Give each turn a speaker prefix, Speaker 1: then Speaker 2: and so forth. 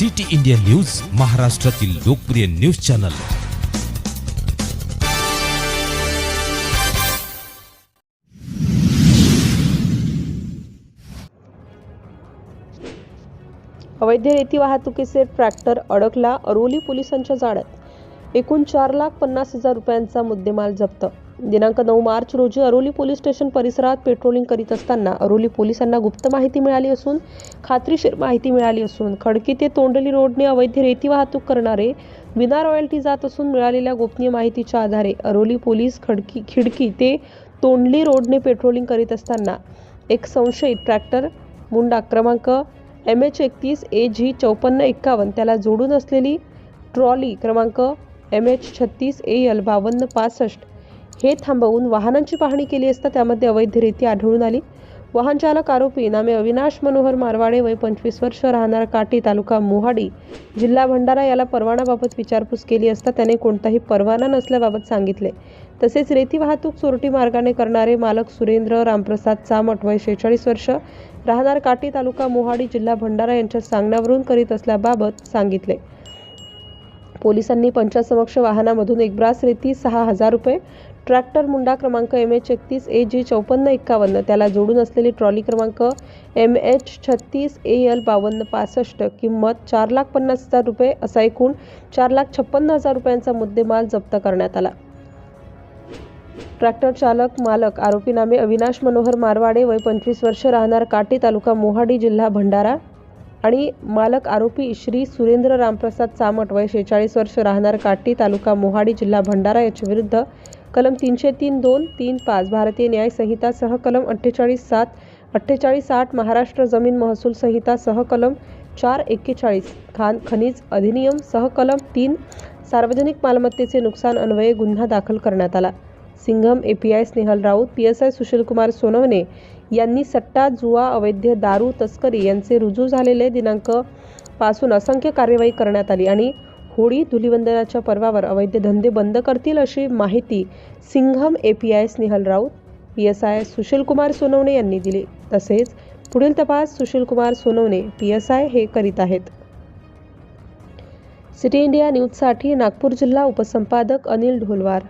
Speaker 1: City India news महाराष्ट्रातील लोकप्रिय news channel.
Speaker 2: अवैध रेती वाहतुकीचे ट्रॅक्टर अडकला अरोली पोलिसांच्या जाळ्यात. एकूण चार लाख पन्नास हजार रुपयांचा मुद्देमाल जप्त दिनांक नऊ मार्च रोजी अरोली पोलीस स्टेशन परिसरात पेट्रोलिंग करीत असताना अरोली पोलिसांना गुप्त माहिती मिळाली असून खात्रीशीर माहिती मिळाली असून खडकी ते तोंडली रोडने अवैध रेती वाहतूक करणारे विना रॉयल्टी जात असून मिळालेल्या गोपनीय माहितीच्या आधारे अरोली पोलीस खडकी खिडकी ते तोंडली रोडने पेट्रोलिंग करीत असताना एक संशयित ट्रॅक्टर मुंडा क्रमांक एम एच एकतीस ए जी चौपन्न एक्कावन्न त्याला जोडून असलेली ट्रॉली क्रमांक एम एच छत्तीस ए एल बावन्न पासष्ट हे थांबवून वाहनांची पाहणी केली असता त्यामध्ये अवैधरीती आढळून आली. वाहन चालक आरोपी नामे अविनाश मनोहर मारवाडे वय पंचवीस वर्ष राहणार काटी तालुका मोहाडी जिल्हा भंडारा. याला परवानाबाबत विचारपूस केली असता त्याने कोणताही परवाना नसल्याबाबत सांगितले. तसेच रेती वाहतूक चोरटी मार्गाने करणारे मालक सुरेंद्र रामप्रसाद चामट वय शेहेचाळीस वर्ष राहणार काटी तालुका मोहाडी जिल्हा भंडारा यांच्या सांगण्यावरून करीत असल्याबाबत सांगितले. पोलिसांनी पंचासमक्ष वाहनामधून एक ब्रास रेती सहा हजार रुपये ट्रॅक्टर मुंडा क्रमांक एम एच एकतीस ए जी चौपन्न एक्कावन्न. त्याला जोडून असलेली ट्रॉली क्रमांक एम एच छत्तीस ए एल बावन्न पासष्ट. किंमत चार लाख पन्नास हजार रुपये असा एकूण चार लाख छप्पन्न हजार रुपयांचा मुद्देमाल जप्त करण्यात आला. ट्रॅक्टर चालक मालक आरोपी नामे अविनाश मनोहर मारवाडे वय पंचवीस वर्ष राहणार काटी तालुका मोहाडी जिल्हा भंडारा आणि मालक आरोपी श्री सुरेंद्र रामप्रसाद चामट वय शेहेचाळीस वर्ष राहणार काटी तालुका मोहाडी जिल्हा भंडारा याच्या विरुद्ध कलम तीनशे तीन दोन तीन पाच भारतीय न्याय संहिता कलम अठ्ठेचाळीस सात अठ्ठेचाळीस आठ महाराष्ट्र जमीन महसूल संहिता सहकलम चार एक्केचाळीस खान खनिज अधिनियम सह कलम तीन सार्वजनिक मालमत्तेचे नुकसान अन्वये गुन्हा दाखल करण्यात आला. Singham A P I Snehal Raut P S I Sushilkumar Sonawane यांनी सट्टा जुवा अवैध दारू तस्करी यांचे रुजू झालेले दिनांकपासून असंख्य कार्यवाही करण्यात आली आणि होळी धुलिवंदनाच्या पर्वावर अवैध धंदे बंद करतील अशी माहिती Singham A P I Snehal Raut P S I Sushilkumar Sonawane यांनी दिली. तसेच पुढील तपास Sushilkumar Sonawane P S I हे करीत आहेत. सिटी इंडिया न्यूजसाठी नागपूर जिल्हा उपसंपादक अनिल ढोलवार.